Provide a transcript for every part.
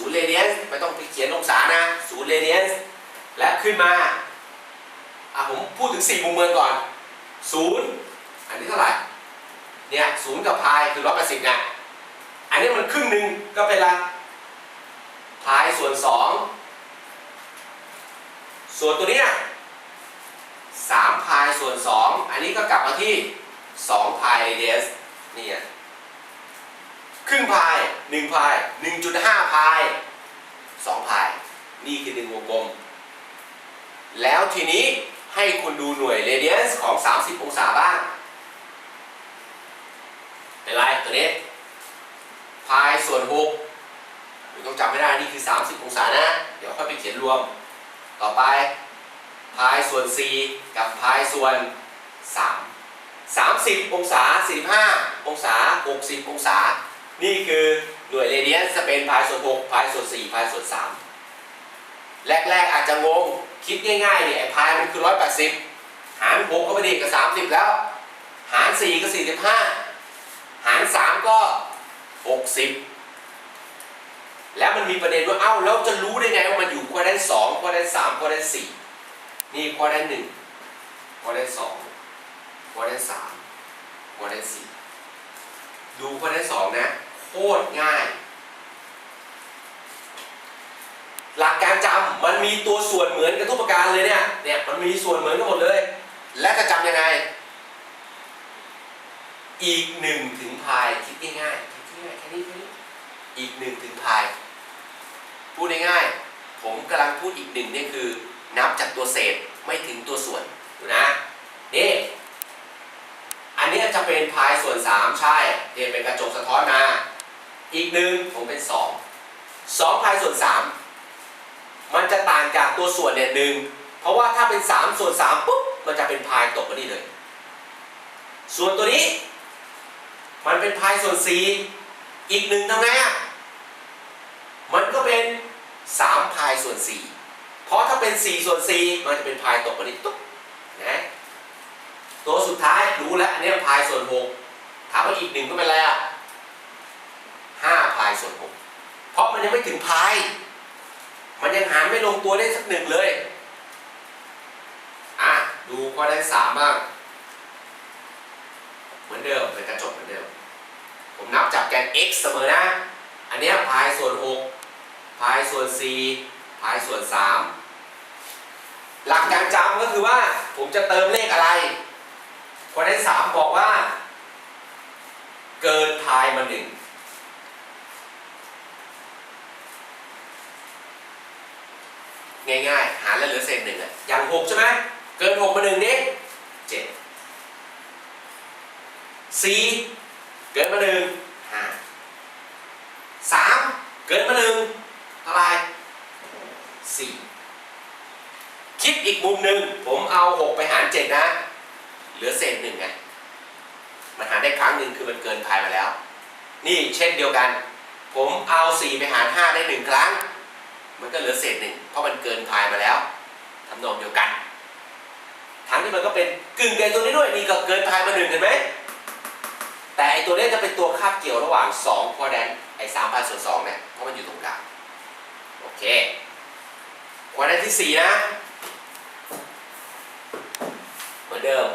ศูนย์เรเดียสไม่ต้องไปเขียนองศานะศูนย์เรเดียสและขึ้นมาอะผมพูดถึง 4 มุมเมืองก่อนศูนย์อันนี้เท่าไหร่เนี่ยศูนย์กับพายคือร้อยแปดสิบเนี่ยอันนี้มันครึ่งหนึ่งก็เป็นละพายส่วนสองส่วนตัวเนี้ยสามพายส่วนสองอันนี้ก็กลับมาที่สองพายเรเดียสนี่ไง ครึ่งพายหนึ่งพายหนึ่งจุดห้าพายสองพาย นี่คือหนึ่งวงกลม แล้วทีนี้ให้คุณดูหน่วยเรเดียสของ 30 องศาบ้าง เป็นไรตัวนี้พายส่วน6คุณต้องจำไม่ได้นี่คือ 30 องศานะ เดี๋ยวค่อยไปเขียนรวม ต่อไปพายส่วน 4 กับพายส่วน 3 30 องศา 45 องศา 60 องศา นี่คือหน่วยเรเดียสจะเป็นพายส่วน6พายส่วน4พายส่วน3แรกๆอาจจะงง คิดง่ายๆเนี่ยพายมันคือ 180 หาร6ก็ไม่ด้กับ 30 แล้ว หาร 4 ก็ 45 หาร 3 ก็ 60 แล้วมันมีประเด็นว่า เอ้าแล้วจะรู้ได้ไงว่ามันอยู่ควอแดนสองควอแดนสามควอแดนสี่นี่ควอแดนหนึ่งควอแดนสองควอแดนสามควอแดนสี่ดูควอแดนสองนะ โคตรง่าย หลักการจำมันมีตัวส่วนเหมือนกันทุกประการเลยเนี่ยเนี่ยมันมีส่วนเหมือนกันหมดเลย และจะจำยังไง อีกหนึ่งถึงพายคิดง่ายๆคิดง่ายแค่นี้แค่นี้อีกหนึ่งถึงพายพูดง่ายๆผมกำลังพูดอีกหนึ่งเนี่ยคือ นับจากตัวเศษไม่ถึงตัวส่วนดูนะนี่อันเนี้ยจะเป็นพายส่วน 3 ใช่เรียนเป็นกระจกสะท้อนมา อีกหนึ่งผมเป็น 2 2พายส่วน 3 มันจะต่างจากตัวส่วนเนี่ยหนึ่งเพราะว่าถ้าเป็น 3 ส่วน3ปุ๊บมันจะเป็นพายตกมานี่เลย ส่วนตัวนี้ มันเป็นพายส่วน 4 อีกหนึ่งทำไงอะมันก็เป็น 3 พายส่วน 4 เพราะถ้าเป็น 4 ส่วน 4 มันจะเป็นพายตกมานี่ตุ๊บนะตัวสุดท้ายรู้แล้วอันนี้พายส่วน 6 ถามว่าอีกหนึ่งก็เป็นอะไรอะ 5 พายส่วน 6 เพราะ มันยังไม่ถึงพาย มันยังหารไม่ลงตัวได้สักหนึ่งเลย อะ ดูข้อได้สามบ้าง เหมือนเดิมเป็นกระจกเหมือนเดิม ผมนับจากแกน x เสมอนะ อันเนี้ยพายส่วน 6 พายส่วน 4 พายส่วน 3 หลักการจำก็คือว่าผมจะเติมเลขอะไรข้อได้สามบอกว่า เกินพายมาหนึ่ง ง่ายๆ หารแล้วเหลือเศษหนึ่งอะอย่างหกใช่ไหมเกินหกมาหนึ่งนี้เจ็ดสี่เกินมาหนึ่งห้าสามเกินมาหนึ่งเท่าไรสี่คิดอีกมุมหนึ่งผมเอาหกไปหารเจ็ดนะ เหลือเศษหนึ่งไงมันหารได้ครั้งหนึ่งคือมันเกินพายมาแล้ว นี่เช่นเดียวกัน ผมเอาสี่ไปหารห้าได้หนึ่งครั้ง มันก็เหลือเศษหนึ่งเพราะมันเกินพายมาแล้วทำนองเดียวกันทั้งที่มันก็เป็นกึ่งเกินตัวนี้ด้วยนี่ก็เกินพายมาหนึ่งเห็นไหมแต่ไอตัวนี้จะเป็นตัวคาบเกี่ยวระหว่าง2ควอแดนไอสามพายส่วนสองเนี่ยเพราะมันอยู่ตรงกลางโอเคควอแดนที่สี่นะเหมือนเดิม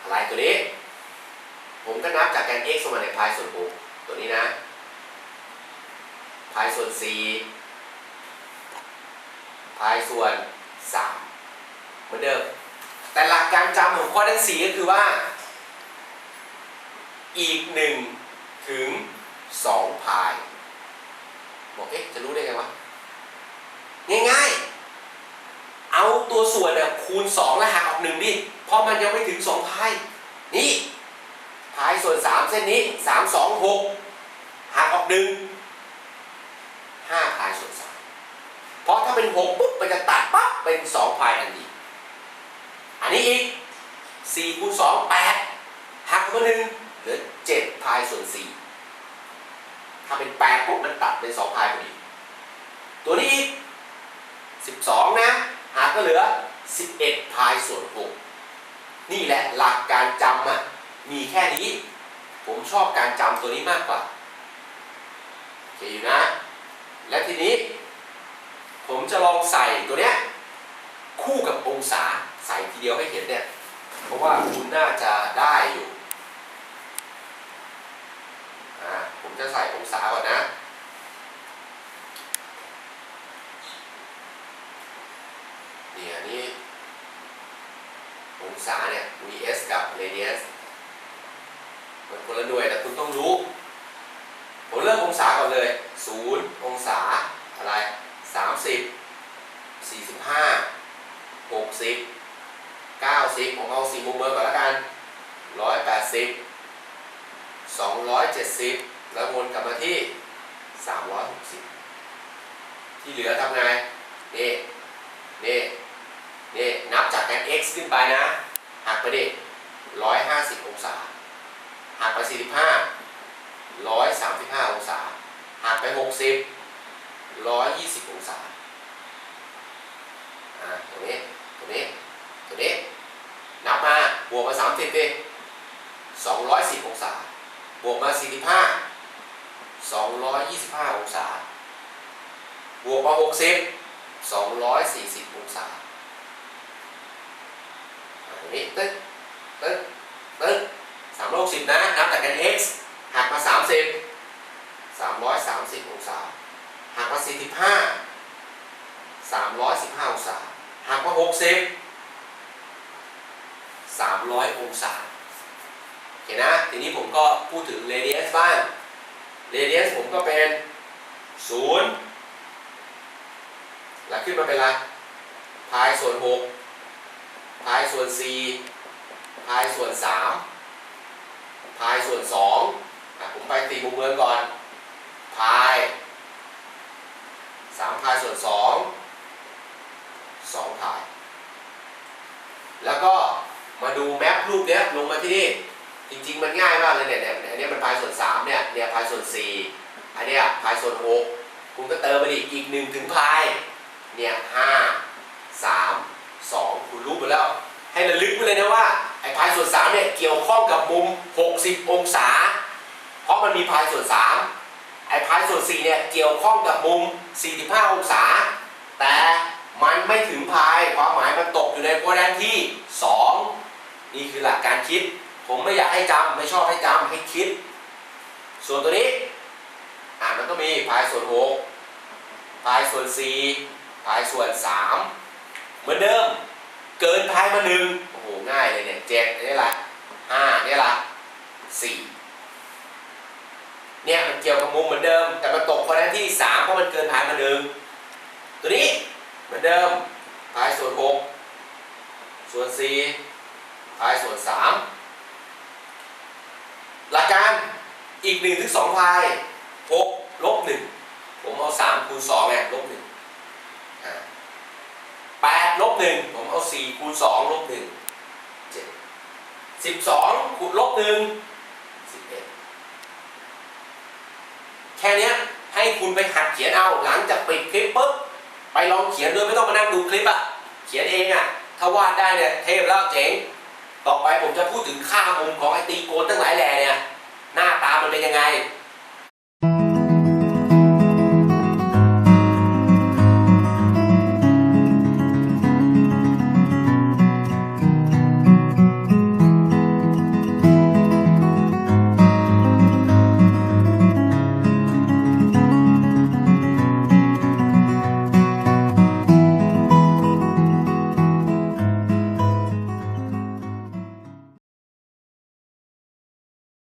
อะไรตัวนี้ ผมก็นับจากแกน x สมานในพายส่วนหกตัวนี้นะ พายส่วน4พายส่วน 3 เหมือนเดิม แต่หลักการจำของข้อทั้ง4ก็คือว่า อีก 1 ถึง 2 พาย บอกเอ๊ะ จะรู้ได้ไงวะ ง่ายๆ เอาตัวส่วนเนี่ยคูณ 2 แล้วหักออก1ดิ เพราะมันยังไม่ถึง 2 พาย นี่พายส่วน 3 เส้นนี้ 3 2 6หักออก 1 5พายส่วน3เพราะถ้าเป็น6ปุ๊บมันจะตัดปั๊บเป็น2พายทันทีอันนี้อีก4คูณ2 8หักมาหนึ่งเหลือ7พายส่วน4ถ้าเป็น8ปุ๊บมันตัดเป็น2พายพอดีตัวนี้อีก12นะหากก็เหลือ11พายส่วน6นี่แหละหลักการจำอะมีแค่นี้ ผมชอบการจำตัวนี้มากกว่าโอเคอยู่นะ และทีนี้ ผมจะลองใส่ตัวเนี้ยคู่กับองศาใส่ทีเดียวให้เห็นเนี่ย เพราะว่าคุณน่าจะได้อยู่อ่าผมจะใส่องศาก่อนนะ เนี่ยนนี้องศาเนี่ย vs กับ radius มันคนละหน่วยแต่คุณต้องรู้ ผมเริ่มองศาก่อนเลย 0 องศา อะไร 30 45 60 90 ผมเอาสี่มุมเบอร์ก่อนแล้วกัน 180 270 แล้ วนกลับมาที่ 360 ที่เหลือทำไง นี่ นี่ นี่ นับจากแกน x ขึ้นไปนะ หักไปดิ 150 องศา หักไป 45 135 องศา หักไป 60 120 องศา อ่าตรงนี้ตรงนี้ตรงนี้ นับมา บวกมา 30ดิ210 องศา บวกมา 45 225 องศา บวกมา60 240 องศาอ่าตรงนี้ตึ๊ดตึ๊ดตึ๊ด360 นะ นับจากกัน x หักมา 30 330 องศา หักมา 45 315 องศา หักมา 60 300 องศา โอเคนะ ทีนี้ผมก็พูดถึง radius บ้าง radius ผมก็เป็น0แล้วขึ้นมาเป็นอะไรพายส่วน6พายส่วน4พายส่วน3พายส่วน2อะผมไปตีมุมเมืองก่อนพาย3พายส่วน2 2พาย แล้วก็มาดูแมปรูปเนี้ยลงมาที่นี่ จริงๆมันง่ายมากเลยเนี่ยเนี่ยอันนี้มันพายส่วน3เนี่ยเนี่ยพายส่วน 4 อันเนี้ยพายส่วน6คุณก็เติมไปดิอีก1ถึงพายเนี่ยห้าสามสองคุณรู้หมดแล้ว ให้ระลึกไว้เลยนะว่าไอ้พายส่วนสามเนี่ยเกี่ยวข้องกับมุม 60 องศา เพราะมันมีพายส่วนสามไอ้พายส่วนสี่เนี่ยเกี่ยวข้องกับมุม 45 องศา แต่มันไม่ถึงพายความหมายมันตกอยู่ในโคแดนที่ 2 นี่คือหลักการคิด ผมไม่อยากให้จำไม่ชอบให้จำให้คิด ส่วนตัวนี้อ่ามันก็มีพายส่วน6พายส่วน4พายส่วน3เหมือนเดิม เกินพายมาหนึ่งโอ้โหง่ายเลยเนี่ยเจ็ดนี่ละห้านี่ละสี่เนี่ยมันเกี่ยวกับมุมเหมือนเดิม แต่มันตกคนนั้นที่สามเพราะมันเกินพายมาหนึ่งตัวนี้เหมือนเดิมพายส่วนหกส่วนสี่พายส่วนสาม หลักการอีกหนึ่งถึงสองพายหกลบหนึ่งผมเอาสามคูณสองไงลบหนึ่งแปดลบหนึ่งผมเอาสี่คูณสองลบหนึ่งเจ็ดสิบสองคูณลบหนึ่งสิบเอ็ดแค่นี้ให้คุณไปหัดเขียนเอาหลังจากปิดคลิปปุ๊บไปลองเขียนโดยไม่ต้องมานั่งดูคลิปอะเขียนเองอะถ้าวาดได้เนี่ยเทพแล้วเจ๋ง ต่อไปผมจะพูดถึงค่ามุมของไอตีโกนทั้งหลายแหล่เนี่ย หน้าตามันเป็นยังไง